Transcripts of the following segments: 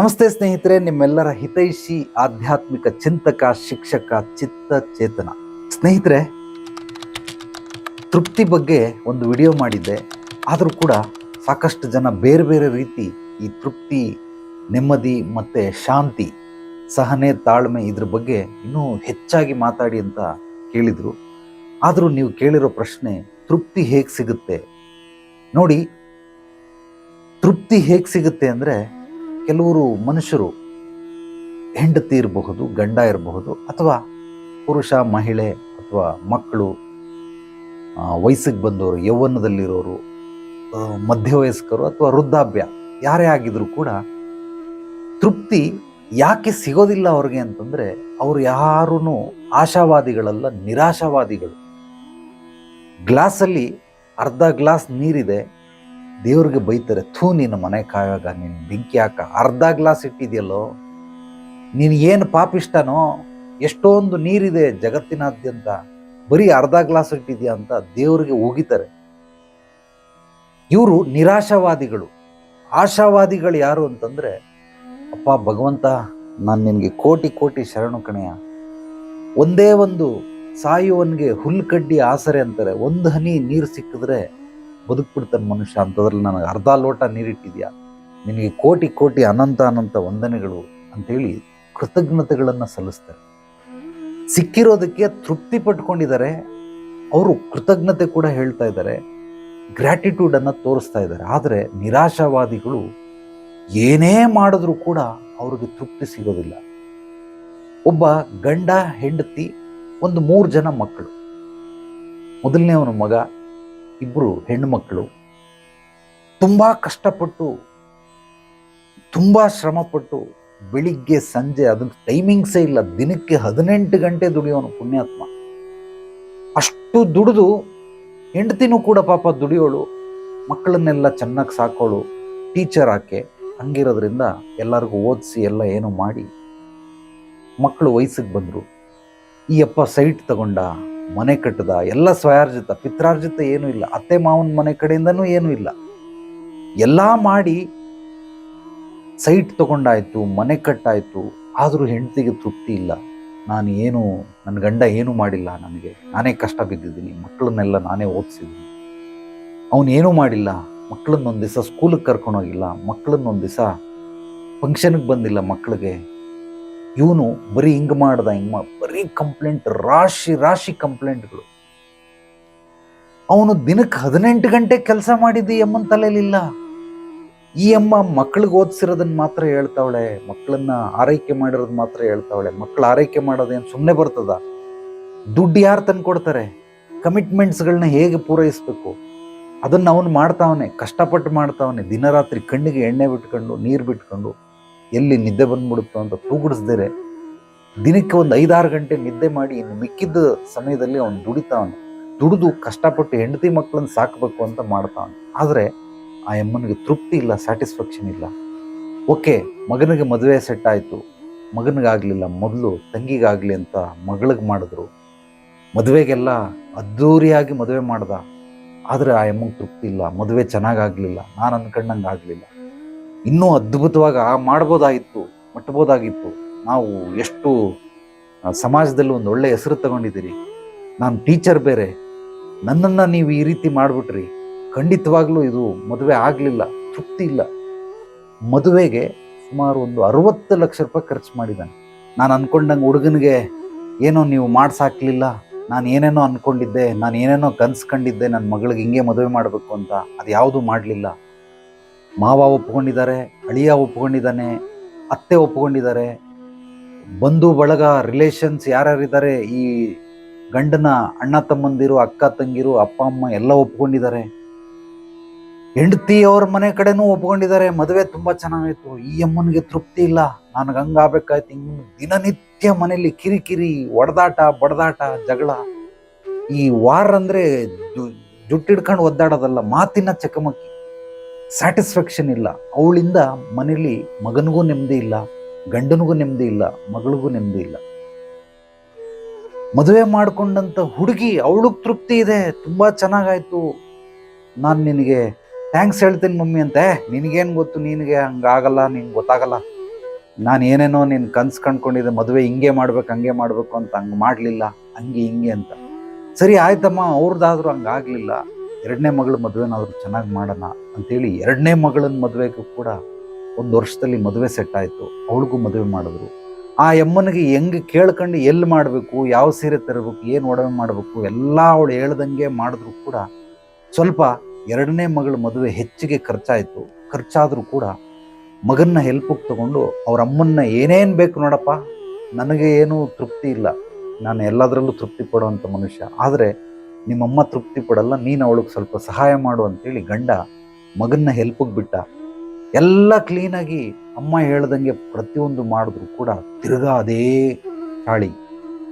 ನಮಸ್ತೆ ಸ್ನೇಹಿತರೆ, ನಿಮ್ಮೆಲ್ಲರ ಹಿತೈಷಿ, ಆಧ್ಯಾತ್ಮಿಕ ಚಿಂತಕ, ಶಿಕ್ಷಕ ಚಿತ್ತ ಚೇತನ ಸ್ನೇಹಿತರೆ, ತೃಪ್ತಿ ಬಗ್ಗೆ ಒಂದು ವಿಡಿಯೋ ಮಾಡಿದ್ದೆ. ಆದರೂ ಕೂಡ ಸಾಕಷ್ಟು ಜನ ಬೇರೆ ಬೇರೆ ರೀತಿ ಈ ತೃಪ್ತಿ, ನೆಮ್ಮದಿ ಮತ್ತು ಶಾಂತಿ, ಸಹನೆ, ತಾಳ್ಮೆ ಇದ್ರ ಬಗ್ಗೆ ಇನ್ನೂ ಹೆಚ್ಚಾಗಿ ಮಾತಾಡಿ ಅಂತ ಕೇಳಿದರು. ಆದರೂ ನೀವು ಕೇಳಿರೋ ಪ್ರಶ್ನೆ, ತೃಪ್ತಿ ಹೇಗೆ ಸಿಗುತ್ತೆ? ನೋಡಿ, ತೃಪ್ತಿ ಹೇಗೆ ಸಿಗುತ್ತೆ ಅಂದರೆ ಕೆಲವರು ಮನುಷ್ಯರು ಹೆಂಡತಿ ಇರಬಹುದು, ಗಂಡ ಇರಬಹುದು, ಅಥವಾ ಪುರುಷ, ಮಹಿಳೆ, ಅಥವಾ ಮಕ್ಕಳು ವಯಸ್ಸಿಗೆ ಬಂದವರು, ಯೌವನದಲ್ಲಿರೋರು ಮಧ್ಯವಯಸ್ಕರು ಅಥವಾ ವೃದ್ಧಾಭ್ಯ ಯಾರೇ ಆಗಿದ್ರೂ ಕೂಡ ತೃಪ್ತಿ ಯಾಕೆ ಸಿಗೋದಿಲ್ಲ ಅವ್ರಿಗೆ ಅಂತಂದರೆ ಅವರು ಯಾರೂ ಆಶಾವಾದಿಗಳಲ್ಲ, ನಿರಾಶಾವಾದಿಗಳು. ಗ್ಲಾಸಲ್ಲಿ ಅರ್ಧ ಗ್ಲಾಸ್ ನೀರಿದೆ. ದೇವ್ರಿಗೆ ಬೈತಾರೆ, ಥೂ, ನಿನ್ನ ಮನೆ ಕಾಯಾಗ ನಿನ್ನ ಬೆಂಕಿ ಹಾಕ, ಅರ್ಧ ಗ್ಲಾಸ್ ಇಟ್ಟಿದೆಯಲ್ಲೋ? ನೀನು ಏನು ಪಾಪಿಷ್ಟನೋ ಎಷ್ಟೊಂದು ನೀರಿದೆ ಜಗತ್ತಿನಾದ್ಯಂತ, ಬರೀ ಅರ್ಧ ಗ್ಲಾಸ್ ಇಟ್ಟಿದೆಯಾ ಅಂತ ದೇವರಿಗೆ ಹೋಗಿತಾರೆ ಇವರು ನಿರಾಶಾವಾದಿಗಳು. ಆಶಾವಾದಿಗಳು ಯಾರು ಅಂತಂದರೆ, ಅಪ್ಪ ಭಗವಂತ, ನಾನು ನಿನಗೆ ಕೋಟಿ ಕೋಟಿ ಶರಣು ಕಣೆಯ ಒಂದೇ ಒಂದು ಸಾಯುವನಿಗೆ ಹುಲ್ಲು ಕಡ್ಡಿ ಆಸರೆ ಅಂತಾರೆ. ಒಂದು ಹನಿ ನೀರು ಸಿಕ್ಕಿದ್ರೆ ಬದುಕ್ಬಿಡ್ತಾನೆ ಮನುಷ್ಯ ಅಂಥದ್ರಲ್ಲಿ ನನಗೆ ಅರ್ಧ ಲೋಟ ನೀರಿಟ್ಟಿದೆಯಾ? ನಿನಗೆ ಕೋಟಿ ಕೋಟಿ ಅನಂತ ಅನಂತ ವಂದನೆಗಳು ಅಂಥೇಳಿ ಕೃತಜ್ಞತೆಗಳನ್ನು ಸಲ್ಲಿಸ್ತಾರೆ. ಸಿಕ್ಕಿರೋದಕ್ಕೆ ತೃಪ್ತಿ ಪಟ್ಕೊಂಡಿದ್ದಾರೆ. ಅವರು ಕೃತಜ್ಞತೆ ಕೂಡ ಹೇಳ್ತಾ ಇದ್ದಾರೆ. ಗ್ರ್ಯಾಟಿಟ್ಯೂಡನ್ನು ತೋರಿಸ್ತಾ ಇದ್ದಾರೆ. ಆದರೆ ನಿರಾಶಾವಾದಿಗಳು ಏನೇ ಮಾಡಿದ್ರೂ ಕೂಡ ಅವ್ರಿಗೆ ತೃಪ್ತಿ ಸಿಗೋದಿಲ್ಲ. ಒಬ್ಬ ಗಂಡ, ಹೆಂಡತಿ, ಒಂದು ಮೂರು ಜನ ಮಕ್ಕಳು. ಮೊದಲನೇ ಅವನ ಮಗ ಇಬ್ಬರು ಹೆಣ್ಣು ಮಕ್ಕಳು ತುಂಬ ಕಷ್ಟಪಟ್ಟು, ತುಂಬ ಶ್ರಮಪಟ್ಟು ಬೆಳಿಗ್ಗೆ, ಸಂಜೆ ಅದಕ್ಕೆ ಟೈಮಿಂಗ್ಸೇ ಇಲ್ಲ. ದಿನಕ್ಕೆ ಹದಿನೆಂಟು ಗಂಟೆ ದುಡಿಯೋನು ಪುಣ್ಯಾತ್ಮ. ಅಷ್ಟು ದುಡಿದು ಹೆಂಡತಿನೂ ಕೂಡ ಪಾಪ ದುಡಿಯೋಳು, ಮಕ್ಕಳನ್ನೆಲ್ಲ ಚೆನ್ನಾಗಿ ಸಾಕೋಳು ಟೀಚರ್ ಆಕೆ ಹಂಗಿರೋದ್ರಿಂದ ಎಲ್ಲರಿಗೂ ಓದಿಸಿ ಎಲ್ಲ ಏನೋ ಮಾಡಿ ಮಕ್ಕಳು ವಯಸ್ಸಿಗೆ ಬಂದರು. ಈ ಅಪ್ಪ ಸೈಟ್ ತಗೊಂಡ ಮನೆ ಕಟ್ಟದ, ಎಲ್ಲ ಸ್ವಯಾರ್ಜಿತ, ಪಿತ್ರಾರ್ಜಿತ ಏನೂ ಇಲ್ಲ. ಅತ್ತೆ ಮಾವನ ಮನೆ ಕಡೆಯಿಂದನೂ ಏನೂ ಇಲ್ಲ. ಎಲ್ಲ ಮಾಡಿ ಸೈಟ್ ತಗೊಂಡಾಯ್ತು, ಮನೆ ಕಟ್ಟಾಯ್ತು, ಆದರೂ ಹೆಂಡತಿಗೆ ತೃಪ್ತಿ ಇಲ್ಲ. ನಾನು ಏನು, ನನ್ನ ಗಂಡ ಏನೂ ಮಾಡಿಲ್ಲ ನನಗೆ. ನಾನೇ ಕಷ್ಟ ಬಿದ್ದಿದ್ದೀನಿ, ಮಕ್ಕಳನ್ನೆಲ್ಲ ನಾನೇ ಓದಿಸಿದ್ದೀನಿ. ಅವನು ಏನೂ ಮಾಡಿಲ್ಲ, ಮಕ್ಕಳನ್ನೊಂದು ದಿವಸ ಸ್ಕೂಲಿಗೆ ಕರ್ಕೊಂಡೋಗಿಲ್ಲ, ಮಕ್ಕಳನ್ನೊಂದು ದಿವಸ ಫಂಕ್ಷನ್ಗೆ ಬಂದಿಲ್ಲ ಮಕ್ಕಳಿಗೆ. ಇವನು ಬರೀ ಹಿಂಗೆ ಮಾಡ್ದ, ಹಿಂಗೆ ಮಾಡ, ಬರೀ ಕಂಪ್ಲೇಂಟ್ ರಾಶಿ ರಾಶಿ ಕಂಪ್ಲೇಂಟ್ಗಳು ಅವನು ದಿನಕ್ಕೆ ಹದಿನೆಂಟು ಗಂಟೆ ಕೆಲಸ ಮಾಡಿದ್ದು ಈ ಅಮ್ಮನ ತಲೆಯಲ್ಲಿಲ್ಲ. ಈ ಅಮ್ಮ ಮಕ್ಳಿಗೆ ಓದಿಸಿರೋದನ್ನ ಮಾತ್ರ ಹೇಳ್ತಾವಳೆ ಮಕ್ಕಳನ್ನ ಆರೈಕೆ ಮಾಡಿರೋದು ಮಾತ್ರ ಹೇಳ್ತಾವಳೆ ಮಕ್ಕಳು ಆರೈಕೆ ಮಾಡೋದೇನು ಸುಮ್ಮನೆ ಬರ್ತದ? ದುಡ್ಡು ಯಾರು ತಂದು ಕೊಡ್ತಾರೆ? ಕಮಿಟ್ಮೆಂಟ್ಸ್ಗಳನ್ನ ಹೇಗೆ ಪೂರೈಸಬೇಕು? ಅದನ್ನು ಅವನು ಮಾಡ್ತಾವನೆ, ಕಷ್ಟಪಟ್ಟು ಮಾಡ್ತಾವನೆ, ದಿನರಾತ್ರಿ ಕಣ್ಣಿಗೆ ಎಣ್ಣೆ ಬಿಟ್ಕೊಂಡು, ನೀರು ಬಿಟ್ಕೊಂಡು ಎಲ್ಲಿ ನಿದ್ದೆ ಬಂದ್ಬಿಡುತ್ತೋ ಅಂತ ತೂಗುಡಿಸ್ದೇರೆ ದಿನಕ್ಕೆ ಒಂದು ಐದಾರು ಗಂಟೆ ನಿದ್ದೆ ಮಾಡಿ ಇನ್ನು ಮಿಕ್ಕಿದ್ದ ಸಮಯದಲ್ಲಿ ಅವನು ದುಡಿತಾವನು. ದುಡಿದು ಕಷ್ಟಪಟ್ಟು ಹೆಂಡತಿ ಮಕ್ಕಳನ್ನ ಸಾಕಬೇಕು ಅಂತ ಮಾಡ್ತಾವನು. ಆದರೆ ಆ ಅಮ್ಮನಿಗೆ ತೃಪ್ತಿ ಇಲ್ಲ ಸ್ಯಾಟಿಸ್ಫ್ಯಾಕ್ಷನ್ ಇಲ್ಲ. ಓಕೆ, ಮಗನಿಗೆ ಮದುವೆ ಸೆಟ್ ಆಯಿತು. ಮಗನಿಗಾಗಲಿಲ್ಲ, ಮೊದಲು ತಂಗಿಗಾಗಲಿ ಅಂತ ಮಗಳಿಗೆ ಮಾಡಿದ್ರು. ಮದುವೆಗೆಲ್ಲ ಅದ್ಧೂರಿಯಾಗಿ ಮದುವೆ ಮಾಡ್ದ. ಆದರೆ ಆ ಅಮ್ಮಂಗೆ ತೃಪ್ತಿ ಇಲ್ಲ, ಮದುವೆ ಚೆನ್ನಾಗಾಗಲಿಲ್ಲ, ನಾನು ಅಂದ್ಕೊಂಡಂಗೆ ಆಗಲಿಲ್ಲ ಇನ್ನೂ ಅದ್ಭುತವಾಗಿ ಮಾಡ್ಬೋದಾಗಿತ್ತು, ಮಟ್ಟಬೋದಾಗಿತ್ತು. ನಾವು ಎಷ್ಟು ಸಮಾಜದಲ್ಲಿ ಒಂದು ಒಳ್ಳೆಯ ಹೆಸರು ತಗೊಂಡಿದ್ದೀರಿ. ನಾನು ಟೀಚರ್ ಬೇರೆ. ನನ್ನನ್ನು ನೀವು ಈ ರೀತಿ ಮಾಡಿಬಿಟ್ರಿ. ಖಂಡಿತವಾಗ್ಲೂ ಇದು ಮದುವೆ ಆಗಲಿಲ್ಲ, ತೃಪ್ತಿ ಇಲ್ಲ. ಮದುವೆಗೆ ಸುಮಾರು ಒಂದು ಅರವತ್ತು ಲಕ್ಷ ರೂಪಾಯಿ ಖರ್ಚು ಮಾಡಿದ್ದಾನೆ. ನಾನು ಅಂದ್ಕೊಂಡಂಗೆ ಹುಡುಗನಿಗೆ ಏನೋ ನೀವು ಮಾಡಿಸಾಕ್ಲಿಲ್ಲ, ನಾನು ಏನೇನೋ ಅನ್ಕೊಂಡಿದ್ದೆ, ನಾನು ಏನೇನೋ ಕನ್ಸ್ಕೊಂಡಿದ್ದೆ, ನನ್ನ ಮಗಳಿಗೆ ಹಿಂಗೆ ಮದುವೆ ಮಾಡಬೇಕು ಅಂತ ಅದು ಯಾವುದೂ ಮಾಡಲಿಲ್ಲ. ಮಾವ ಒಪ್ಕೊಂಡಿದ್ದಾರೆ, ಅಳಿಯ ಒಪ್ಕೊಂಡಿದ್ದಾನೆ, ಅತ್ತೆ ಒಪ್ಕೊಂಡಿದ್ದಾರೆ. ಬಂಧು, ಬಳಗ ರಿಲೇಷನ್ಸ್ ಯಾರ್ಯಾರಿದ್ದಾರೆ, ಈ ಗಂಡನ, ಅಣ್ಣ ತಮ್ಮಂದಿರು, ಅಕ್ಕ ತಂಗಿರು, ಅಪ್ಪ, ಅಮ್ಮ ಎಲ್ಲ ಒಪ್ಕೊಂಡಿದ್ದಾರೆ. ಹೆಂಡತಿ ಅವ್ರ ಮನೆ ಕಡೆನೂ ಒಪ್ಕೊಂಡಿದ್ದಾರೆ, ಮದುವೆ ತುಂಬಾ ಚೆನ್ನಾಗಿತ್ತು ಈ ಅಮ್ಮನಿಗೆ ತೃಪ್ತಿ ಇಲ್ಲ ನನಗೆ ಹಂಗಾಗಬೇಕಾಯ್ತು ಹಿಂಗ್ ದಿನನಿತ್ಯ ಮನೆಯಲ್ಲಿ ಕಿರಿಕಿರಿ, ಒಡೆದಾಟ, ಬಡದಾಟ, ಜಗಳ. ಈ ವಾರ್ ಅಂದ್ರೆ ಜುಟ್ಟಿಡ್ಕೊಂಡು ಒದ್ದಾಡೋದಲ್ಲ, ಮಾತಿನ ಚಕಮಕಿ. ಸ್ಯಾಟಿಸ್ಫ್ಯಾಕ್ಷನ್ ಇಲ್ಲ. ಅವಳಿಂದ ಮನೇಲಿ ಮಗನಿಗೂ ನೆಮ್ಮದಿ ಇಲ್ಲ, ಗಂಡನಿಗೂ ನೆಮ್ಮದಿ ಇಲ್ಲ, ಮಗಳಿಗೂ ನೆಮ್ಮದಿ ಇಲ್ಲ. ಮದುವೆ ಮಾಡ್ಕೊಂಡಂತ ಹುಡುಗಿ ಅವಳಿಗೆ ತೃಪ್ತಿ ಇದೆ, ತುಂಬ ಚೆನ್ನಾಗಾಯಿತು. ನಾನು ನಿನಗೆ ಥ್ಯಾಂಕ್ಸ್ ಹೇಳ್ತೀನಿ ಮಮ್ಮಿ ಅಂತೆ. ನಿನಗೇನು ಗೊತ್ತು, ನಿನಗೆ ಹಂಗಾಗಲ್ಲ ನಿನ್ಗೆ ಗೊತ್ತಾಗಲ್ಲ. ನಾನು ಏನೇನೋ ನಿನ್ನ ಕನ್ಸು ಕಂಡ್ಕೊಂಡಿದ್ದೆ, ಮದುವೆ ಹಿಂಗೆ ಮಾಡ್ಬೇಕು, ಹಂಗೆ ಮಾಡಬೇಕು ಅಂತ ಹಂಗೆ ಮಾಡಲಿಲ್ಲ, ಹಂಗೆ ಹಿಂಗೆ ಅಂತ. ಸರಿ, ಆಯ್ತಮ್ಮ ಅವ್ರದ್ದಾದ್ರೂ ಹಂಗಾಗಲಿಲ್ಲ. ಎರಡನೇ ಮಗಳ ಮದುವೆನಾದರೂ ಚೆನ್ನಾಗಿ ಮಾಡೋಣ ಅಂಥೇಳಿ ಎರಡನೇ ಮಗಳನ್ನ ಮದುವೆಗೂ ಕೂಡ ಒಂದು ವರ್ಷದಲ್ಲಿ ಮದುವೆ ಸೆಟ್ ಆಯಿತು. ಅವಳಿಗೂ ಮದುವೆ ಮಾಡಿದ್ರು. ಆ ಎಮ್ಮನಿಗೆ ಹೆಂಗೆ ಕೇಳ್ಕೊಂಡು ಎಲ್ಲಿ ಮಾಡಬೇಕು, ಯಾವ ಸೀರೆ ತರಬೇಕು, ಏನು ಒಡವೆ ಮಾಡಬೇಕು, ಎಲ್ಲ ಅವಳು ಹೇಳ್ದಂಗೆ ಮಾಡಿದ್ರು ಕೂಡ ಸ್ವಲ್ಪ ಎರಡನೇ ಮಗಳ ಮದುವೆ ಹೆಚ್ಚಿಗೆ ಖರ್ಚಾಯಿತು. ಖರ್ಚಾದರೂ ಕೂಡ ಮಗನ್ನ ಹೆಲ್ಪಿಗೆ ತಗೊಂಡು ಅವ್ರ ಅಮ್ಮನ್ನ ಏನೇನು ಬೇಕು ನೋಡಪ್ಪ, ನನಗೆ ಏನೂ ತೃಪ್ತಿ ಇಲ್ಲ. ನಾನು ಎಲ್ಲದರಲ್ಲೂ ತೃಪ್ತಿ ಪಡುವಂಥ ಮನುಷ್ಯ. ಆದರೆ ನಿಮ್ಮಮ್ಮ ತೃಪ್ತಿ ಪಡಲ್ಲ, ನೀನು ಅವಳಿಗೆ ಸ್ವಲ್ಪ ಸಹಾಯ ಮಾಡು ಅಂತೇಳಿ ಗಂಡ ಮಗನ್ನ ಹೆಲ್ಪಿಗೆ ಬಿಟ್ಟ. ಎಲ್ಲ ಕ್ಲೀನಾಗಿ ಅಮ್ಮ ಹೇಳ್ದಂಗೆ ಪ್ರತಿಯೊಂದು ಮಾಡಿದ್ರು ಕೂಡ ತಿರ್ಗಾ ಅದೇ ಚಾಳಿ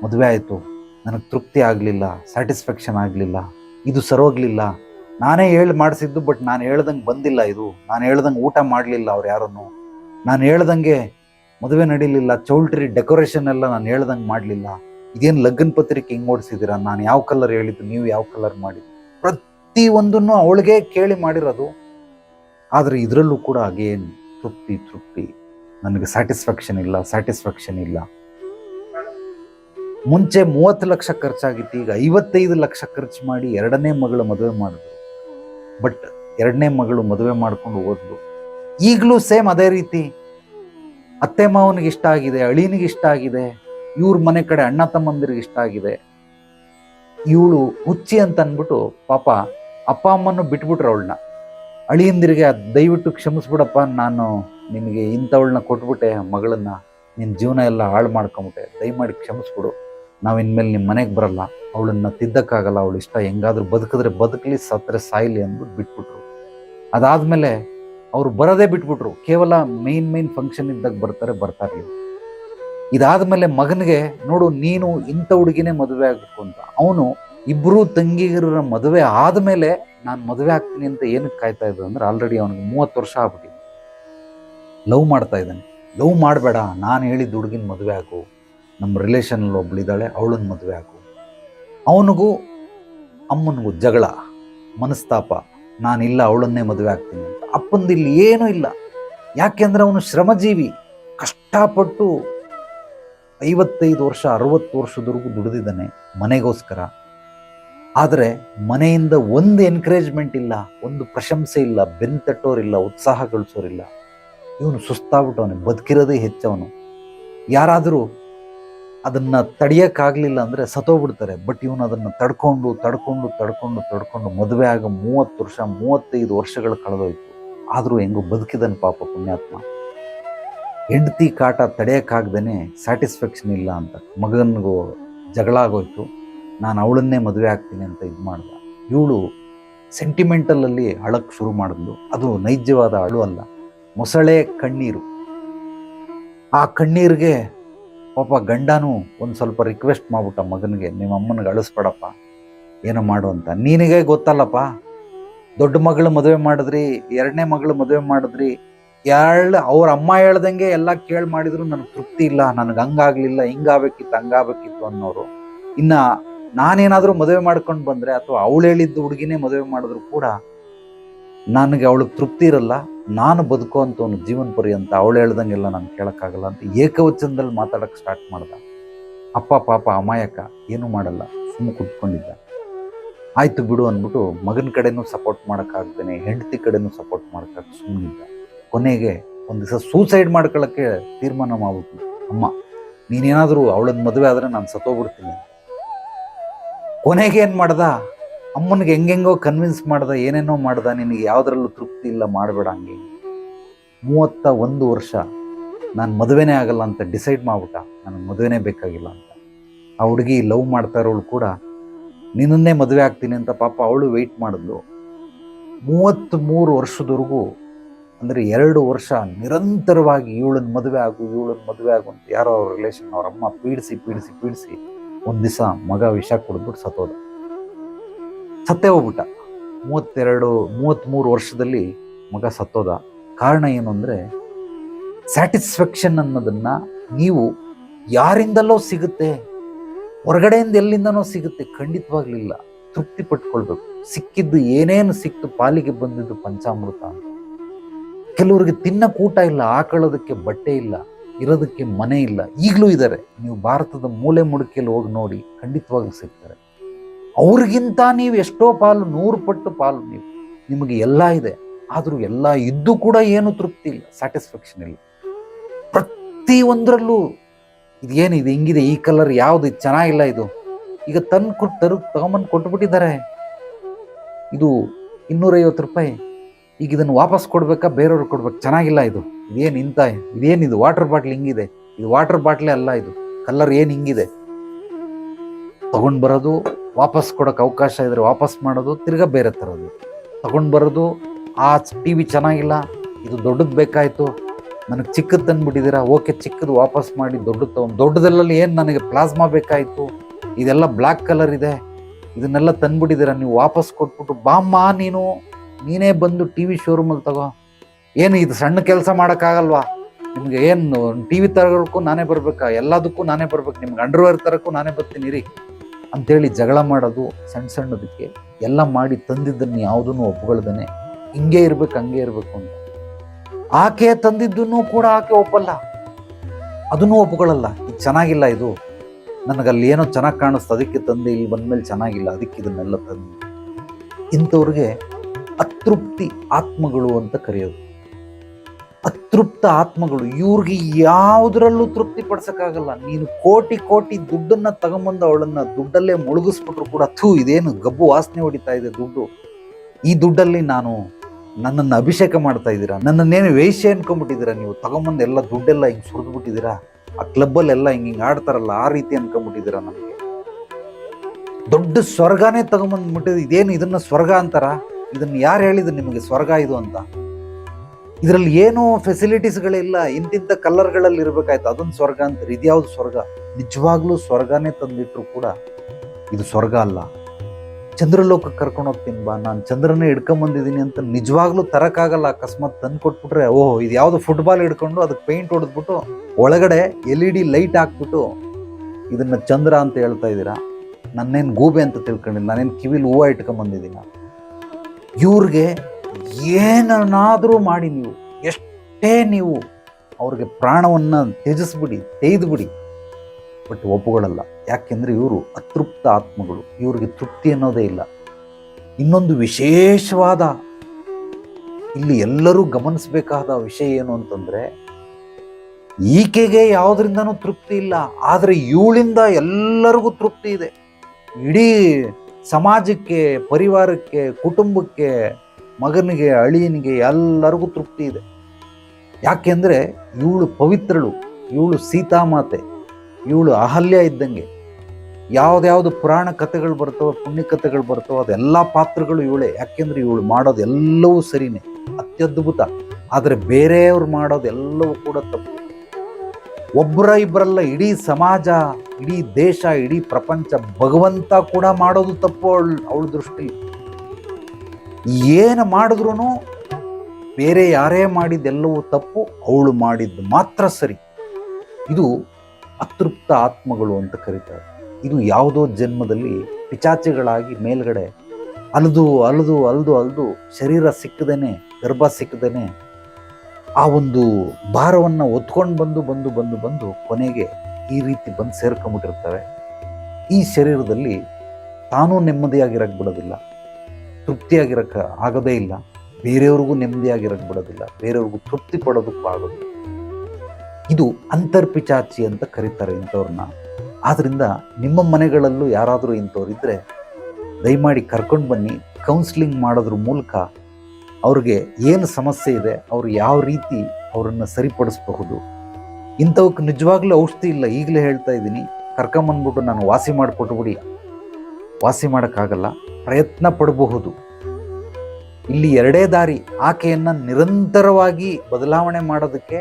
ಮದುವೆ ಆಯಿತು, ನನಗೆ ತೃಪ್ತಿ ಆಗಲಿಲ್ಲ ಸ್ಯಾಟಿಸ್ಫ್ಯಾಕ್ಷನ್ ಆಗಲಿಲ್ಲ, ಇದು ಸರೋಗಲಿಲ್ಲ. ನಾನೇ ಹೇಳಿ ಮಾಡಿಸಿದ್ದು ಬಟ್ ನಾನು ಹೇಳ್ದಂಗೆ ಬಂದಿಲ್ಲ ಇದು. ನಾನು ಹೇಳ್ದಂಗೆ ಊಟ ಮಾಡಲಿಲ್ಲ ಅವ್ರು ಯಾರನ್ನು. ನಾನು ಹೇಳ್ದಂಗೆ ಮದುವೆ ನಡೀಲಿಲ್ಲ, ಚೌಲ್ಟ್ರಿ ಡೆಕೋರೇಷನ್ ಎಲ್ಲ ನಾನು ಹೇಳ್ದಂಗೆ ಮಾಡಲಿಲ್ಲ. ಇದೇನು ಲಗ್ನ ಪತ್ರಿಕೆ ಹಿಂಗೆ ಓಡಿಸಿದ್ದೀರಾ? ನಾನು ಯಾವ ಕಲರ್ ಹೇಳಿದ್ದು, ನೀವು ಯಾವ ಕಲರ್ ಮಾಡಿದ್ದು? ಪ್ರತಿ ಒಂದನ್ನು ಅವಳಿಗೆ ಕೇಳಿ ಮಾಡಿರೋದು. ಆದರೆ ಇದರಲ್ಲೂ ಕೂಡ ಅಗೇನ್ ತೃಪ್ತಿ ತೃಪ್ತಿ. ನನಗೆ ಸ್ಯಾಟಿಸ್ಫ್ಯಾಕ್ಷನ್ ಇಲ್ಲ ಸ್ಯಾಟಿಸ್ಫ್ಯಾಕ್ಷನ್ ಇಲ್ಲ. ಮುಂಚೆ ಮೂವತ್ತು ಲಕ್ಷ ಖರ್ಚಾಗಿತ್ತು, ಈಗ ಐವತ್ತೈದು ಲಕ್ಷ ಖರ್ಚು ಮಾಡಿ ಎರಡನೇ ಮಗಳು ಮದುವೆ ಮಾಡಿದ್ರು. ಬಟ್ ಎರಡನೇ ಮಗಳು ಮದುವೆ ಮಾಡ್ಕೊಂಡು ಹೋದ್ಲು. ಈಗಲೂ ಸೇಮ್ ಅದೇ ರೀತಿ. ಅತ್ತೆ ಮಾವನಿಗೆ ಇಷ್ಟ ಆಗಿದೆ, ಅಳಿನಿಗೆ ಇಷ್ಟ ಆಗಿದೆ. ಇವ್ರ ಮನೆ ಕಡೆ ಅಣ್ಣ ತಮ್ಮಂದಿರಿಗೆ ಇಷ್ಟ ಆಗಿದೆ. ಇವಳು ಹುಚ್ಚಿ ಅಂತ ಅಂದ್ಬಿಟ್ಟು ಪಾಪ ಅಪ್ಪ ಅಮ್ಮನ್ನು ಬಿಟ್ಬಿಟ್ರು ಅವಳನ್ನ. ಅಳಿಯಂದಿರಿಗೆ ದಯವಿಟ್ಟು ಕ್ಷಮಿಸ್ಬಿಡಪ್ಪ ನಾನು ನಿಮಗೆ ಇಂಥವಳನ್ನ ಕೊಟ್ಬಿಟ್ಟೆ, ಮಗಳನ್ನ. ನಿನ್ನ ಜೀವನ ಎಲ್ಲ ಹಾಳು ಮಾಡ್ಕೊಂಬಿಟ್ಟೆ. ದಯಮಾಡಿ ಕ್ಷಮಿಸ್ಬಿಡು. ನಾವು ಇನ್ಮೇಲೆ ನಿಮ್ಮ ಮನೆಗೆ ಬರಲ್ಲ. ಅವಳನ್ನ ತಿದ್ದಕ್ಕಾಗಲ್ಲ. ಅವಳು ಇಷ್ಟ ಹೆಂಗಾದ್ರೂ ಬದುಕಿದ್ರೆ ಬದುಕಲಿ ಸತ್ತರೆ ಸಾಯ್ಲಿ ಅಂದ್ಬಿಟ್ಟು ಬಿಟ್ಬಿಟ್ರು. ಅದಾದಮೇಲೆ ಅವ್ರು ಬರೋದೇ ಬಿಟ್ಬಿಟ್ರು. ಕೇವಲ ಮೇನ್ ಮೇನ್ ಫಂಕ್ಷನ್ ಇದ್ದಾಗ ಬರ್ತಾರೆ ಬರ್ತಾರೆ ಇದಾದ್ಮೇಲೆ ಮಗನಿಗೆ, ನೋಡು, ನೀನು ಇಂಥ ಹುಡುಗಿನೇ ಮದುವೆ ಆಗಬೇಕು ಅಂತ. ಅವನು ಇಬ್ಬರು ತಂಗಿಗರ ಮದುವೆ ಆದಮೇಲೆ ನಾನು ಮದುವೆ ಆಗ್ತೀನಿ ಅಂತ ಏನಕ್ಕೆ ಕಾಯ್ತಾ ಇದ್ದ ಅಂದ್ರೆ ಆಲ್ರೆಡಿ ಅವನಿಗೆ ಮೂವತ್ತು ವರ್ಷ ಆಗ್ಬಿಟ್ಟಿದೆ. ಲವ್ ಮಾಡ್ತಾ ಇದ್ದಾನೆ. ಲವ್ ಮಾಡಬೇಡ, ನಾನು ಹೇಳಿದ ಹುಡುಗಿನ ಮದುವೆ ಆಗು ನಮ್ಮ ರಿಲೇಷನಲ್ಲಿ ಒಬ್ಳಿದ್ದಾಳೆ ಅವಳನ್ನ ಮದುವೆ ಆಗು ಅವನಿಗೂ, ಅಮ್ಮನಿಗೂ ಜಗಳ, ಮನಸ್ತಾಪ. ನಾನಿಲ್ಲ ಅವಳನ್ನೇ ಮದುವೆ ಆಗ್ತೀನಿ ಅಂತ. ಅಪ್ಪಂದಿಲ್ಲಿ ಏನೂ ಇಲ್ಲ. ಯಾಕೆಂದ್ರೆ ಅವನು ಶ್ರಮಜೀವಿ. ಕಷ್ಟಪಟ್ಟು ಐವತ್ತೈದು ವರ್ಷ, ಅರವತ್ತು ವರ್ಷದವರೆಗೂ ದುಡಿದಿದ್ದಾನೆ ಮನೆಗೋಸ್ಕರ. ಆದರೆ ಮನೆಯಿಂದ ಒಂದು ಎನ್ಕರೇಜ್ಮೆಂಟ್ ಇಲ್ಲ, ಒಂದು ಪ್ರಶಂಸೆ ಇಲ್ಲ ಬೆನ್ ತಟ್ಟೋರಿಲ್ಲ ಉತ್ಸಾಹ ಗಳಿಸೋರಿಲ್ಲ ಇವನು ಸುಸ್ತಾಗ್ಬಿಟ್ಟವನು ಬದುಕಿರೋದೇ ಹೆಚ್ಚವನು. ಯಾರಾದರೂ ಅದನ್ನು ತಡೆಯೋಕ್ಕಾಗಲಿಲ್ಲ ಅಂದರೆ ಸತ್ತೋಗ್ಬಿಡ್ತಾರೆ, ಬಟ್ ಇವನು ಅದನ್ನು ತಡ್ಕೊಂಡು ತಡ್ಕೊಂಡು ತಡ್ಕೊಂಡು ತಡ್ಕೊಂಡು ಮದುವೆ ಆಗ ಮೂವತ್ತು ವರ್ಷ, ಮೂವತ್ತೈದು ವರ್ಷಗಳು ಕಳೆದೋಯ್ತು. ಆದರೂ ಹೆಂಗೋ ಬದುಕಿದನು ಪಾಪ ಪುಣ್ಯಾತ್ಮ. ಹೆಂಡತಿ ಕಾಟ ತಡೆಯೋಕ್ಕಾಗ್ದೇ ಸ್ಯಾಟಿಸ್ಫ್ಯಾಕ್ಷನ್ ಇಲ್ಲ ಅಂತ. ಮಗನಿಗೂ ಜಗಳ ಆಗೋಯ್ತು. ನಾನು ಅವಳನ್ನೇ ಮದುವೆ ಆಗ್ತೀನಿ ಅಂತ ಇದು ಮಾಡ್ದ. ಇವಳು ಸೆಂಟಿಮೆಂಟಲಲ್ಲಿ ಅಳಕ್ಕೆ ಶುರು ಮಾಡಿದ್ಲು. ಅದು ನೈಜವಾದ ಅಳು ಅಲ್ಲ, ಮೊಸಳೆ ಕಣ್ಣೀರು. ಆ ಕಣ್ಣೀರಿಗೆ ಪಾಪ ಗಂಡನೂ ಒಂದು ಸ್ವಲ್ಪ ರಿಕ್ವೆಸ್ಟ್ ಮಾಡ್ಬಿಟ್ಟ ಮಗನಿಗೆ, ನಿಮ್ಮ ಅಮ್ಮನಿಗೆ ಅಳಿಸ್ಬೇಡಪ್ಪ. ಏನೋ ಮಾಡು ಅಂತ. ನಿನಗೆ ಗೊತ್ತಲ್ಲಪ್ಪ. ದೊಡ್ಡ ಮಗಳು ಮದುವೆ ಮಾಡಿದ್ರಿ, ಎರಡನೇ ಮಗಳು ಮದುವೆ ಮಾಡಿದ್ರಿ ಎರಡು ಅವ್ರ ಅಮ್ಮ ಹೇಳ್ದಂಗೆ ಎಲ್ಲ ಕೇಳಿ ಮಾಡಿದ್ರು, ನನಗೆ ತೃಪ್ತಿ ಇಲ್ಲ, ನನಗೆ ಹಂಗಾಗ್ಲಿಲ್ಲ, ಹಿಂಗಾಗಬೇಕಿತ್ತು, ಹಂಗಾಗಬೇಕಿತ್ತು ಅನ್ನೋರು. ಇನ್ನ ನಾನೇನಾದರೂ ಮದುವೆ ಮಾಡ್ಕೊಂಡು ಬಂದರೆ ಅಥವಾ ಅವಳು ಹೇಳಿದ್ದ ಹುಡುಗಿನೇ ಮದುವೆ ಮಾಡಿದ್ರು ಕೂಡ ನನಗೆ ಅವಳಿಗೆ ತೃಪ್ತಿ ಇರಲ್ಲ, ನಾನು ಬದುಕೋ ಒಂದು ಜೀವನ ಪರ್ಯಂತ ಅವಳು ಹೇಳ್ದಂಗೆಲ್ಲ ನಾನು ಕೇಳೋಕ್ಕಾಗಲ್ಲ ಅಂತ ಏಕವಚನದಲ್ಲಿ ಮಾತಾಡೋಕ್ಕೆ ಸ್ಟಾರ್ಟ್ ಮಾಡ್ದ. ಅಪ್ಪ, ಪಾಪ, ಅಮಾಯಕ, ಏನೂ ಮಾಡಲ್ಲ ಸುಮ್ಮನೆ ಕುತ್ಕೊಂಡಿದ್ದ. ಆಯ್ತು ಬಿಡು ಅಂದ್ಬಿಟ್ಟು ಮಗನ ಕಡೆನೂ ಸಪೋರ್ಟ್ ಮಾಡೋಕ್ಕಾಗ್ದೇನೆ ಹೆಂಡತಿ ಕಡೆನೂ ಸಪೋರ್ಟ್ ಮಾಡೋಕ್ಕಾಗ ಸುಮ್ಮನಿದ್ದ ಕೊನೆಗೆ ಒಂದು ದಿವಸ ಸೂಸೈಡ್ ಮಾಡ್ಕೊಳ್ಳೋಕ್ಕೆ ತೀರ್ಮಾನ ಮಾಡ್ಬಿಟ್ಟು ಅಮ್ಮ. ನೀನೇನಾದರೂ ಅವಳನ್ನ ಮದುವೆ ಆದರೆ ನಾನು ಸತ್ತೋಗ್ಬಿಡ್ತೀನಿ. ಕೊನೆಗೆ ಏನು ಮಾಡ್ದ? ಅಮ್ಮನಿಗೆ ಹೆಂಗೆಂಗೋ ಕನ್ವಿನ್ಸ್ ಮಾಡ್ದ, ಏನೇನೋ ಮಾಡ್ದ, ನಿನಗೆ ಯಾವುದ್ರಲ್ಲೂ ತೃಪ್ತಿ ಇಲ್ಲ, ಮಾಡಬೇಡ ಹಂಗೆ. ಮೂವತ್ತ ಒಂದು ವರ್ಷ ನಾನು ಮದುವೆನೇ ಆಗಲ್ಲ ಅಂತ ಡಿಸೈಡ್ ಮಾಡ್ಬಿಟ್ಟ, ನನಗೆ ಮದುವೆನೇ ಬೇಕಾಗಿಲ್ಲ ಅಂತ. ಆ ಹುಡುಗಿ ಲವ್ ಮಾಡ್ತಾ ಇರೋಳು ಕೂಡ, ನಿನ್ನನ್ನೇ ಮದುವೆ ಆಗ್ತೀನಿ ಅಂತ ಪಾಪ ಅವಳು ವೆಯ್ಟ್ ಮಾಡಿದ್ಲು. ಮೂವತ್ತ್ಮೂರು ವರ್ಷದವರೆಗೂ ಅಂದರೆ ಎರಡು ವರ್ಷ ನಿರಂತರವಾಗಿ ಇವಳನ್ನ ಮದುವೆ ಆಗು ಇವಳನ್ನ ಮದುವೆ ಆಗು ಅಂತ ಯಾರೋ ಅವ್ರ ರಿಲೇಷನ್ ಅವ್ರ ಅಮ್ಮ ಪೀಡಿಸಿ ಪೀಡಿಸಿ ಪೀಡಿಸಿ ಒಂದು ದಿವಸ ಮಗ ವಿಷ ಕುಡಿದ್ಬಿಟ್ಟು ಸತ್ತೋದ. ಸತ್ತೇ ಹೋಗ್ಬಿಟ್ಟ. ಮೂವತ್ತೆರಡು ಮೂವತ್ತ್ಮೂರು ವರ್ಷದಲ್ಲಿ ಮಗ ಸತ್ತೋದ. ಕಾರಣ ಏನು ಅಂದರೆ ಸ್ಯಾಟಿಸ್ಫ್ಯಾಕ್ಷನ್ ಅನ್ನೋದನ್ನು ನೀವು ಯಾರಿಂದಲೋ ಸಿಗುತ್ತೆ, ಹೊರಗಡೆಯಿಂದ ಎಲ್ಲಿಂದನೋ ಸಿಗುತ್ತೆ ಖಂಡಿತವಾಗ್ಲಿಲ್ಲ. ತೃಪ್ತಿ ಪಟ್ಕೊಳ್ಬೇಕು. ಸಿಕ್ಕಿದ್ದು ಏನೇನು ಸಿಕ್ತು, ಪಾಲಿಗೆ ಬಂದಿದ್ದು ಪಂಚಾಮೃತ ಕೆಲವ್ರಿಗೆ ತಿನ್ನಕ್ಕೆ ಊಟ ಇಲ್ಲ ಹಾಕೊಳ್ಳೋದಕ್ಕೆ ಬಟ್ಟೆ ಇಲ್ಲ, ಇರೋದಕ್ಕೆ ಮನೆ ಇಲ್ಲ, ಈಗಲೂ ಇದ್ದಾರೆ ನೀವು ಭಾರತದ ಮೂಲೆ ಮುಡುಕೆಯಲ್ಲಿ ಹೋಗಿ ನೋಡಿ ಖಂಡಿತವಾಗ್ಲೂ ಸಿಗ್ತಾರೆ. ಅವ್ರಿಗಿಂತ ನೀವು ಎಷ್ಟೋ ಪಾಲು, ನೂರು ಪಟ್ಟು ಪಾಲು ನೀವು. ನಿಮಗೆ ಎಲ್ಲ ಇದೆ, ಆದರೂ ಎಲ್ಲ ಇದ್ದು ಕೂಡ ಏನು ತೃಪ್ತಿ ಇಲ್ಲ, ಸ್ಯಾಟಿಸ್ಫ್ಯಾಕ್ಷನ್ ಇಲ್ಲ. ಪ್ರತಿ ಒಂದರಲ್ಲೂ ಇದೇನು ಇದು ಹಿಂಗಿದೆ, ಈ ಕಲರ್ ಯಾವುದು, ಇದು ಚೆನ್ನಾಗಿಲ್ಲ ಇದು. ಈಗ ತಂದು ಕೊಟ್ಟು ತರು ತಗೊಂಬಂದು ಕೊಟ್ಬಿಟ್ಟಿದ್ದಾರೆ. ಇದು ಇನ್ನೂರೈವತ್ತು ರೂಪಾಯಿ. ಈಗ ಇದನ್ನು ವಾಪಸ್ ಕೊಡ್ಬೇಕಾ? ಬೇರೆಯವ್ರಿಗೆ ಕೊಡ್ಬೇಕು. ಚೆನ್ನಾಗಿಲ್ಲ ಇದು. ಇದೇನು ಇಂತ ಇದು? ವಾಟರ್ ಬಾಟ್ಲ್ ಹಿಂಗಿದೆ. ಇದು ವಾಟರ್ ಬಾಟ್ಲೇ ಅಲ್ಲ ಇದು. ಕಲರ್ ಏನು ಹಿಂಗಿದೆ? ತಗೊಂಡು ಬರೋದು, ವಾಪಸ್ ಕೊಡೋಕೆ ಅವಕಾಶ ಇದ್ರೆ ವಾಪಸ್ ಮಾಡೋದು, ತಿರ್ಗಾ ಬೇರೆ ತರೋದು. ತಗೊಂಡು ಬರೋದು, ಆ ಟಿ ವಿ ಚೆನ್ನಾಗಿಲ್ಲ, ಇದು ದೊಡ್ಡದು ಬೇಕಾಯಿತು. ನನಗೆ ಚಿಕ್ಕದು ತಂದುಬಿಟ್ಟಿದ್ದೀರಾ? ಓಕೆ, ಚಿಕ್ಕದು ವಾಪಸ್ ಮಾಡಿ ದೊಡ್ಡದು ತಗೊಂಡು ದೊಡ್ಡದಲ್ಲಲ್ಲಿ ಏನು ನನಗೆ ಪ್ಲಾಸ್ಮಾ ಬೇಕಾಯಿತು? ಇದೆಲ್ಲ ಬ್ಲ್ಯಾಕ್ ಕಲರ್ ಇದೆ. ಇದನ್ನೆಲ್ಲ ತಂದುಬಿಟ್ಟಿದ್ದೀರಾ? ನೀವು ವಾಪಸ್ ಕೊಟ್ಬಿಟ್ಟು, ಬಾಮ್ಮ ನೀನು! ನೀನೇ ಬಂದು ಟಿ ವಿ ಶೋರೂಮಲ್ಲಿ ತಗೋ. ಏನು ಇದು ಸಣ್ಣ ಕೆಲಸ ಮಾಡೋಕ್ಕಾಗಲ್ವಾ? ನಿಮ್ಗೆ ಏನು ಟಿ ವಿ ತರೋಕ್ಕೂ ನಾನೇ ಬರ್ಬೇಕಾ? ಎಲ್ಲದಕ್ಕೂ ನಾನೇ ಬರ್ಬೇಕು. ನಿಮ್ಗೆ ಅಂಡರ್ವೇರ್ ತರಕ್ಕೂ ನಾನೇ ಬರ್ತೀನಿ ರೀ ಅಂಥೇಳಿ ಜಗಳ ಮಾಡೋದು ಸಣ್ಣ ಸಣ್ಣದಕ್ಕೆ ಎಲ್ಲ ಮಾಡಿ ತಂದಿದ್ದನ್ನು ಯಾವುದನ್ನು ಒಪ್ಕೊಳ್ದೇನೆ. ಹಿಂಗೆ ಇರ್ಬೇಕು, ಹಂಗೆ ಇರಬೇಕು ಅಂತ. ಆಕೆ ತಂದಿದ್ದನ್ನು ಕೂಡ ಆಕೆ ಒಪ್ಪಲ್ಲ. ಅದನ್ನು ಒಪ್ಕೊಳ್ಳಲ್ಲ ಇದು ಚೆನ್ನಾಗಿಲ್ಲ ಇದು. ನನಗಲ್ಲಿ ಏನೋ ಚೆನ್ನಾಗಿ ಕಾಣಿಸ್ತು. ಅದಕ್ಕೆ ತಂದೆ ಇಲ್ಲಿ ಬಂದ್ಮೇಲೆ ಚೆನ್ನಾಗಿಲ್ಲ. ಅದಕ್ಕೆ ಇದನ್ನೆಲ್ಲ ತಂದು. ಇಂಥವ್ರಿಗೆ ಅತೃಪ್ತಿ ಆತ್ಮಗಳು ಅಂತ ಕರೆಯೋದು. ಅತೃಪ್ತ ಆತ್ಮಗಳು, ಇವ್ರಿಗೆ ಯಾವುದರಲ್ಲೂ ತೃಪ್ತಿ ಪಡ್ಸೋಕ್ಕಾಗಲ್ಲ. ನೀನು ಕೋಟಿ ಕೋಟಿ ದುಡ್ಡನ್ನು ತಗೊಂಬಂದು ಅವಳನ್ನು ದುಡ್ಡಲ್ಲೇ ಮುಳುಗಿಸ್ಬಿಟ್ರು ಕೂಡ ಥೂ, ಇದೇನು ಗಬ್ಬು ವಾಸನೆ ಹೊಡಿತಾ ಇದೆ ದುಡ್ಡು. ಈ ದುಡ್ಡಲ್ಲಿ ನಾನು ನನ್ನನ್ನು ಅಭಿಷೇಕ ಮಾಡ್ತಾ ಇದ್ದೀರಾ? ನನ್ನನ್ನೇನು ವೇಶ್ಯ ಅನ್ಕೊಂಡ್ಬಿಟ್ಟಿದ್ದೀರಾ ನೀವು? ತಗೊಂಬಂದು ಎಲ್ಲ ದುಡ್ಡೆಲ್ಲ ಹಿಂಗೆ ಸುರಿದ್ಬಿಟ್ಟಿದ್ದೀರಾ? ಆ ಕ್ಲಬ್ಬಲ್ಲೆಲ್ಲ ಹಿಂಗೆ ಹಿಂಗೆ ಆಡ್ತಾರಲ್ಲ, ಆ ರೀತಿ ಅನ್ಕೊಂಡ್ಬಿಟ್ಟಿದ್ದೀರಾ ನಮಗೆ? ದೊಡ್ಡ ಸ್ವರ್ಗನೇ ತಗೊಂಬಂದ್ಬಿಟ್ಟಿದ್ದು ಇದೇನು ಇದನ್ನು ಸ್ವರ್ಗ ಅಂತಾರ? ಇದನ್ನ ಯಾರು ಹೇಳಿದ್ರು ನಿಮಗೆ ಸ್ವರ್ಗ ಇದು ಅಂತ? ಇದರಲ್ಲಿ ಏನೂ ಫೆಸಿಲಿಟೀಸ್ಗಳಿಲ್ಲ ಇಂತಿಂಥ ಕಲರ್ಗಳಲ್ಲಿ ಇರಬೇಕಾಯ್ತು. ಅದೊಂದು ಸ್ವರ್ಗ ಅಂತ. ಇದ್ಯಾವುದು ಸ್ವರ್ಗ? ನಿಜವಾಗ್ಲೂ ಸ್ವರ್ಗನೇ ತಂದಿಟ್ರು ಕೂಡ ಇದು ಸ್ವರ್ಗ ಅಲ್ಲ. ಚಂದ್ರಲೋಕಕ್ಕೆ ಕರ್ಕೊಂಡು ಹೋಗ್ತೀನಿ ಬಾ ನಾನು ಚಂದ್ರನೇ ಹಿಡ್ಕೊಂಬಂದಿದ್ದೀನಿ ಅಂತ ನಿಜವಾಗ್ಲೂ ತರಕ್ಕಾಗಲ್ಲ ಅಕಸ್ಮಾತ್ ತಂದು ಕೊಟ್ಬಿಟ್ರೆ ಓಹ್, ಇದು ಯಾವುದು ಫುಟ್ಬಾಲ್ ಹಿಡ್ಕೊಂಡು ಅದಕ್ಕೆ ಪೇಂಟ್ ಹೊಡೆದ್ಬಿಟ್ಟು ಒಳಗಡೆ ಎಲ್ ಇ ಡಿ ಲೈಟ್ ಹಾಕ್ಬಿಟ್ಟು ಇದನ್ನು ಚಂದ್ರ ಅಂತ ಹೇಳ್ತಾ ಇದ್ದೀರಾ? ನನ್ನೇನು ಗೂಬೆ ಅಂತ ತಿಳ್ಕೊಂಡಿಲ್ಲ. ನಾನೇನು ಕಿವಿಲಿ ಹೂವು ಇಟ್ಕೊಂಬಂದಿದ್ದೀನ ಇವ್ರಿಗೆ ಏನನ್ನಾದರೂ ಮಾಡಿ ನೀವು, ಎಷ್ಟೇ ನೀವು ಅವ್ರಿಗೆ ಪ್ರಾಣವನ್ನು ತ್ಯಜಿಸ್ಬಿಡಿ, ತೆಗೆದುಬಿಡಿ. ಬಟ್ ಒಪ್ಪುಗಳಲ್ಲ ಯಾಕೆಂದರೆ ಇವರು ಅತೃಪ್ತ ಆತ್ಮಗಳು. ಇವರಿಗೆ ತೃಪ್ತಿ ಅನ್ನೋದೇ ಇಲ್ಲ. ಇನ್ನೊಂದು ವಿಶೇಷವಾದ, ಇಲ್ಲಿ ಎಲ್ಲರೂ ಗಮನಿಸಬೇಕಾದ ವಿಷಯ ಏನು ಅಂತಂದರೆ, ಈಕೆಗೆ ಯಾವುದರಿಂದನೂ ತೃಪ್ತಿ ಇಲ್ಲ. ಆದರೆ ಇವಳಿಂದ ಎಲ್ಲರಿಗೂ ತೃಪ್ತಿ ಇದೆ. ಇಡೀ ಸಮಾಜಕ್ಕೆ, ಪರಿವಾರಕ್ಕೆ, ಕುಟುಂಬಕ್ಕೆ, ಮಗನಿಗೆ, ಅಳಿಯನಿಗೆ ಎಲ್ಲರಿಗೂ ತೃಪ್ತಿ ಇದೆ. ಯಾಕೆಂದರೆ ಇವಳು ಪವಿತ್ರಳು, ಇವಳು ಸೀತಾಮಾತೆ, ಇವಳು ಅಹಲ್ಯ ಇದ್ದಂಗೆ. ಯಾವುದ್ಯಾವುದು ಪುರಾಣ ಕಥೆಗಳು ಬರ್ತವೋ, ಪುಣ್ಯ ಕಥೆಗಳು ಬರ್ತವೋ, ಅದೆಲ್ಲ ಪಾತ್ರಗಳು ಇವಳೇ. ಯಾಕೆಂದರೆ ಇವಳು ಮಾಡೋದೆಲ್ಲವೂ ಸರಿನೇ, ಅತ್ಯದ್ಭುತ. ಆದರೆ ಬೇರೆಯವ್ರು ಮಾಡೋದೆಲ್ಲವೂ ಕೂಡ ತಪ್ಪು. ಒಬ್ಬರ ಇಬ್ಬರಲ್ಲ, ಇಡೀ ಸಮಾಜ, ಇಡೀ ದೇಶ, ಇಡೀ ಪ್ರಪಂಚ ಭಗವಂತ ಕೂಡ ಮಾಡೋದು ತಪ್ಪು ಅವಳು, ಅವಳ ದೃಷ್ಟಿ. ಏನು ಮಾಡಿದ್ರು ಬೇರೆ ಯಾರೇ ಮಾಡಿದ್ದೆಲ್ಲವೂ ತಪ್ಪು, ಅವಳು ಮಾಡಿದ್ದು ಮಾತ್ರ ಸರಿ. ಇದು ಅತೃಪ್ತ ಆತ್ಮಗಳು ಅಂತ ಕರೀತಾರೆ. ಇದು ಯಾವುದೋ ಜನ್ಮದಲ್ಲಿ ಪಿಚಾಚಿಗಳಾಗಿ ಮೇಲ್ಗಡೆ ಅಲ್ದು ಅಲ್ದು ಅಲ್ದು ಅಲ್ದು ಶರೀರ ಸಿಕ್ಕದೇನೆ, ಗರ್ಭ ಸಿಕ್ಕದೇನೆ ಆ ಒಂದು ಭಾರವನ್ನು ಒತ್ಕೊಂಡು ಬಂದು ಬಂದು ಬಂದು ಬಂದು ಕೊನೆಗೆ ಈ ರೀತಿ ಬಂದು ಸೇರ್ಕೊಂಬಿಟ್ಟಿರ್ತವೆ ಈ ಶರೀರದಲ್ಲಿ ತಾನೂ ನೆಮ್ಮದಿಯಾಗಿರಕ್ಕೆ ಬಿಡೋದಿಲ್ಲ ತೃಪ್ತಿಯಾಗಿರಕ್ಕೆ ಆಗೋದೇ ಇಲ್ಲ. ಬೇರೆಯವ್ರಿಗೂ ನೆಮ್ಮದಿಯಾಗಿರಕ್ಕೆ ಬಿಡೋದಿಲ್ಲ ಬೇರೆಯವ್ರಿಗೂ ತೃಪ್ತಿ ಪಡೋದಕ್ಕೂ ಆಗೋದು ಇದು ಅಂತರ್ಪಿಚಾಚಿ ಅಂತ ಕರೀತಾರೆ ಇಂಥವ್ರನ್ನ. ಆದ್ದರಿಂದ ನಿಮ್ಮ ಮನೆಗಳಲ್ಲೂ ಯಾರಾದರೂ ಇಂಥವ್ರು ಇದ್ದರೆ ದಯಮಾಡಿ ಕರ್ಕೊಂಡು ಬನ್ನಿ. ಕೌನ್ಸ್ಲಿಂಗ್ ಮಾಡೋದ್ರ ಮೂಲಕ ಅವ್ರಿಗೆ ಏನು ಸಮಸ್ಯೆ ಇದೆ, ಅವರು ಯಾವ ರೀತಿ ಅವರನ್ನು ಸರಿಪಡಿಸಬಹುದು? ಇಂಥವಕ್ಕೆ ನಿಜವಾಗ್ಲೂ ಔಷಧಿ ಇಲ್ಲ, ಈಗಲೇ ಹೇಳ್ತಾ ಇದ್ದೀನಿ. ಕರ್ಕೊಂಬಂದ್ಬಿಟ್ಟು ನಾನು ವಾಸಿ ಮಾಡಿಕೊಟ್ಬಿಡಿ ವಾಸಿ ಮಾಡೋಕ್ಕಾಗಲ್ಲ, ಪ್ರಯತ್ನ ಪಡಬಹುದು. ಇಲ್ಲಿ ಎರಡೇ ದಾರಿ, ಆಕೆಯನ್ನು ನಿರಂತರವಾಗಿ ಬದಲಾವಣೆ ಮಾಡೋದಕ್ಕೆ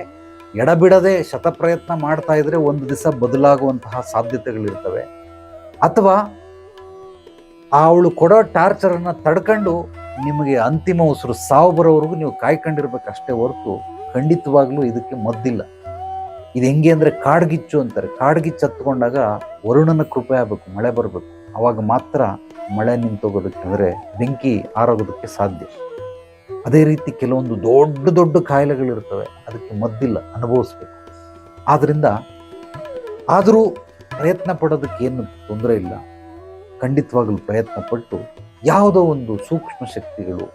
ಎಡಬಿಡದೆ ಶತಪ್ರಯತ್ನ ಮಾಡ್ತಾ ಇದ್ರೆ ಒಂದು ದಿವಸ ಬದಲಾಗುವಂತಹ ಸಾಧ್ಯತೆಗಳಿರ್ತವೆ. ಅಥವಾ ಅವಳು ಕೊಡೋ ಟಾರ್ಚರನ್ನು ತಡ್ಕೊಂಡು ನಿಮಗೆ ಅಂತಿಮ ಉಸಿರು ಸಾವು ಬರೋವರೆಗೂ ನೀವು ಕಾಯ್ಕೊಂಡಿರ್ಬೇಕು ಅಷ್ಟೇ ಹೊರತು ಖಂಡಿತವಾಗ್ಲೂ ಇದಕ್ಕೆ ಮದ್ದಿಲ್ಲ. ಇದು ಹೆಂಗೆ ಅಂದರೆ ಕಾಡ್ಗಿಚ್ಚು ಅಂತಾರೆ. ಕಾಡ್ಗಿಚ್ಚು ಹತ್ಕೊಂಡಾಗ ವರುಣನ ಕೃಪೆ ಆಗಬೇಕು, ಮಳೆ ಬರಬೇಕು. ಆವಾಗ ಮಾತ್ರ ಮಳೆ ನಿಂತೋಗೋದಕ್ಕೆ ಅಂದರೆ ಬೆಂಕಿ ಆರೋಗೋದಕ್ಕೆ ಸಾಧ್ಯ. ಅದೇ ರೀತಿ ಕೆಲವೊಂದು ದೊಡ್ಡ ದೊಡ್ಡ ಕಾಯಿಲೆಗಳಿರ್ತವೆ, ಅದಕ್ಕೆ ಮದ್ದಿಲ್ಲ, ಅನುಭವಿಸ್ಬೇಕು. ಆದ್ದರಿಂದ ಆದರೂ ಪ್ರಯತ್ನ ಪಡೋದಕ್ಕೆ ಏನು ತೊಂದರೆ ಇಲ್ಲ. ಖಂಡಿತವಾಗಲೂ ಪ್ರಯತ್ನ ಪಟ್ಟು ಯಾವುದೋ ಒಂದು ಸೂಕ್ಷ್ಮ ಶಕ್ತಿಗಳು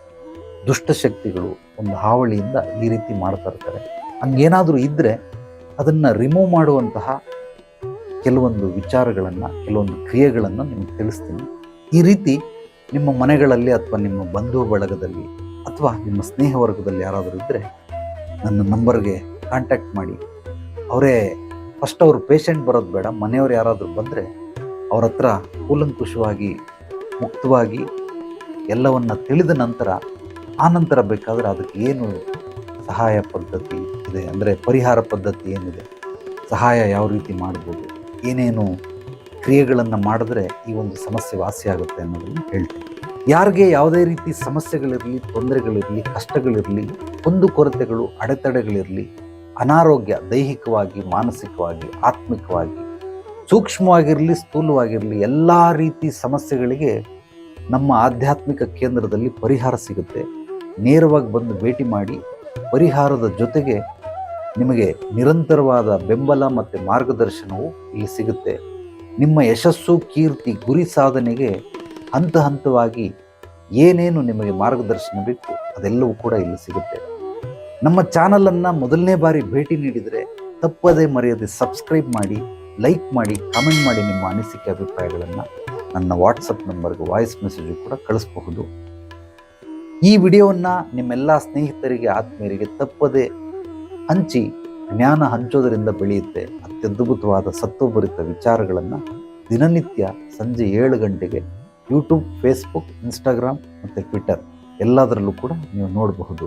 ದುಷ್ಟಶಕ್ತಿಗಳು ಒಂದು ಹಾವಳಿಯಿಂದ ಈ ರೀತಿ ಮಾಡ್ತಾ ಇರ್ತಾರೆ. ಹಂಗೇನಾದರೂ ಇದ್ದರೆ ಅದನ್ನು ರಿಮೂವ್ ಮಾಡುವಂತಹ ಕೆಲವೊಂದು ವಿಚಾರಗಳನ್ನು, ಕೆಲವೊಂದು ಕ್ರಿಯೆಗಳನ್ನು ನಿಮಗೆ ತಿಳಿಸ್ತೀನಿ. ಈ ರೀತಿ ನಿಮ್ಮ ಮನೆಗಳಲ್ಲಿ ಅಥವಾ ನಿಮ್ಮ ಬಂಧು ಬಳಗದಲ್ಲಿ ಅಥವಾ ನಿಮ್ಮ ಸ್ನೇಹ ವರ್ಗದಲ್ಲಿ ಯಾರಾದರೂ ಇದ್ದರೆ ನನ್ನ ನಂಬರ್ಗೆ ಕಾಂಟ್ಯಾಕ್ಟ್ ಮಾಡಿ. ಅವರೇ ಫಸ್ಟ್ ಅವರು ಪೇಷಂಟ್ ಬರೋದು ಬೇಡ, ಮನೆಯವರು ಯಾರಾದರೂ ಬಂದರೆ ಅವ್ರ ಹತ್ರ ಕೂಲಂಕುಷವಾಗಿ ಮುಕ್ತವಾಗಿ ಎಲ್ಲವನ್ನು ತಿಳಿದ ನಂತರ ಆ ನಂತರ ಬೇಕಾದರೆ ಅದಕ್ಕೆ ಏನು ಸಹಾಯ ಪದ್ಧತಿ ಇದೆ? ಅಂದರೆ ಪರಿಹಾರ ಪದ್ಧತಿ ಏನಿದೆ? ಸಹಾಯ ಯಾವ ರೀತಿ ಮಾಡ್ಬೋದು? ಏನೇನು ಕ್ರಿಯೆಗಳನ್ನು ಮಾಡಿದ್ರೆ ಈ ಒಂದು ಸಮಸ್ಯೆ ವಾಸಿಯಾಗುತ್ತೆ ಅನ್ನೋದನ್ನು ಹೇಳ್ತೀನಿ. ಯಾರಿಗೆ ಯಾವುದೇ ರೀತಿ ಸಮಸ್ಯೆಗಳಿರಲಿ, ತೊಂದರೆಗಳಿರಲಿ, ಕಷ್ಟಗಳಿರಲಿ, ಒಂದು ಕೊರತೆಗಳು, ಅಡೆತಡೆಗಳಿರಲಿ, ಅನಾರೋಗ್ಯ ದೈಹಿಕವಾಗಿ, ಮಾನಸಿಕವಾಗಿ, ಆತ್ಮಿಕವಾಗಿ ಸೂಕ್ಷ್ಮವಾಗಿರಲಿ, ಸ್ಥೂಲವಾಗಿರಲಿ, ಎಲ್ಲ ರೀತಿ ಸಮಸ್ಯೆಗಳಿಗೆ ನಮ್ಮ ಆಧ್ಯಾತ್ಮಿಕ ಕೇಂದ್ರದಲ್ಲಿ ಪರಿಹಾರ ಸಿಗುತ್ತೆ. ನೇರವಾಗಿ ಬಂದು ಭೇಟಿ ಮಾಡಿ, ಪರಿಹಾರದ ಜೊತೆಗೆ ನಿಮಗೆ ನಿರಂತರವಾದ ಬೆಂಬಲ ಮತ್ತು ಮಾರ್ಗದರ್ಶನವು ಇಲ್ಲಿ ಸಿಗುತ್ತೆ. ನಿಮ್ಮ ಯಶಸ್ಸು, ಕೀರ್ತಿ, ಗುರಿ ಸಾಧನೆಗೆ ಹಂತ ಹಂತವಾಗಿ ಏನೇನು ನಿಮಗೆ ಮಾರ್ಗದರ್ಶನ ಬೇಕು, ಅದೆಲ್ಲವೂ ಕೂಡ ಇಲ್ಲಿ ಸಿಗುತ್ತೆ. ನಮ್ಮ ಚಾನಲನ್ನು ಮೊದಲನೇ ಬಾರಿ ಭೇಟಿ ನೀಡಿದರೆ ತಪ್ಪದೇ ಮರೆಯದೆ ಸಬ್ಸ್ಕ್ರೈಬ್ ಮಾಡಿ ಲೈಕ್ ಮಾಡಿ ಕಾಮೆಂಟ್ ಮಾಡಿ ನಿಮ್ಮ ಅನಿಸಿಕೆ ಅಭಿಪ್ರಾಯಗಳನ್ನು ನನ್ನ ವಾಟ್ಸಪ್ ನಂಬರ್ಗೆ ವಾಯ್ಸ್ ಮೆಸೇಜು ಕೂಡ ಕಳಿಸಬಹುದು. ಈ ವಿಡಿಯೋವನ್ನು ನಿಮ್ಮೆಲ್ಲ ಸ್ನೇಹಿತರಿಗೆ, ಆತ್ಮೀಯರಿಗೆ ತಪ್ಪದೆ ಹಂಚಿ, ಜ್ಞಾನ ಹಂಚೋದರಿಂದ ಬೆಳೆಯುತ್ತೆ ಅತ್ಯದ್ಭುತವಾದ ಸತ್ವಭರಿತ ವಿಚಾರಗಳನ್ನು ದಿನನಿತ್ಯ ಸಂಜೆ ಏಳು ಗಂಟೆಗೆ ಯೂಟ್ಯೂಬ್ ಫೇಸ್ಬುಕ್ ಇನ್ಸ್ಟಾಗ್ರಾಮ್ ಮತ್ತು ಟ್ವಿಟರ್ ಎಲ್ಲದರಲ್ಲೂ ಕೂಡ ನೀವು ನೋಡಬಹುದು.